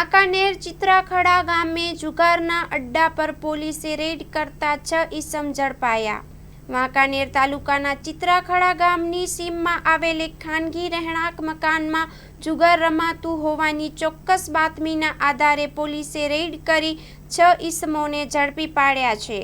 વાંકાનેર ચિત્રાખડા ગામે જુગારના અડ્ડા પર પોલીસે રેડ કરતા છ ઈસમ ઝડપાયા. વાંકાનેર તાલુકાના ચિત્રાખડા ગામની સીમમાં આવેલ એક ખાનગી રહેણાંક મકાનમાં જુગાર રમાતું હોવાની ચોક્કસ બાતમીના આધારે પોલીસે રેડ કરી છ ઈસમોને ઝડપી પાડ્યા છે.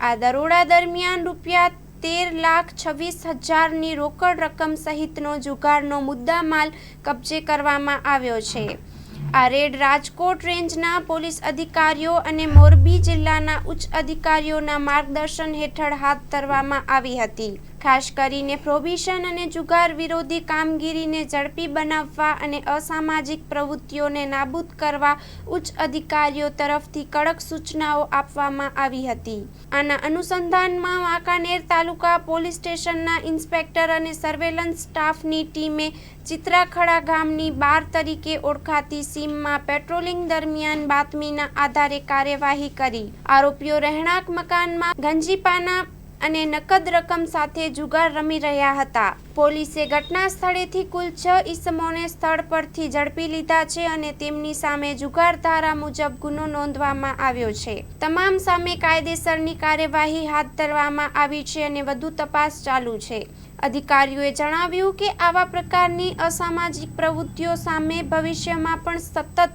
આ દરોડા દરમિયાન રૂપિયા તેર લાખ છવ્વીસ હજારની રોકડ રકમ સહિતનો જુગારનો મુદ્દામાલ કબજે કરવામાં આવ્યો છે. આ રેડ રાજકોટ રેન્જના પોલીસ અધિકારીઓ અને મોરબી જિલ્લાના ઉચ્ચ અધિકારીઓના માર્ગદર્શન હેઠળ હાથ ધરવામાં આવી હતી. ખાસ કરીને પ્રોહિબિશન અને જુગાર વિરોધી કામગીરીને ઝડપી બનાવવા અને અસામાજિક પ્રવૃત્તિઓને નાબૂદ કરવા ઉચ્ચ અધિકારીઓ તરફથી કડક સૂચનાઓ આપવામાં આવી હતી. આના અનુસંધાનમાં વાંકાનેર તાલુકા પોલીસ સ્ટેશનના ઇન્સ્પેક્ટર અને સર્વેલન્સ સ્ટાફની ટીમે ચિત્રાખડા ગામની બાર તરીકે ઓળખાતી સીમમાં પેટ્રોલિંગ દરમિયાન બાતમીના આધારે કાર્યવાહી કરી. આરોપીઓ રહેણાંક મકાનમાં ગંજીપાના અને નકદ રકમ સાથે જુગાર રમી રહ્યા હતા. પોલીસે ઘટના સ્થળેથી કુલ છ ઈસમોને સ્થળ પરથી ઝડપી લીધા છે અને તેમની સામે જુગાર ધારા મુજબ ગુનો નોંધવામાં આવ્યો છે. તમામ સામે કાયદેસરની કાર્યવાહી હાથ ધરવામાં આવી છે અને વધુ તપાસ ચાલુ છે. અધિકારીઓએ જણાવ્યું કે આવા પ્રકારની અસામાજિક પ્રવૃત્તિઓ સામે ભવિષ્યમાં પણ સતત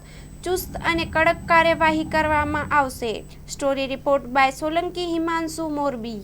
ચુસ્ત અને કડક કાર્યવાહી કરવામાં આવશે. Story report by Solanki Himanshu Morbi.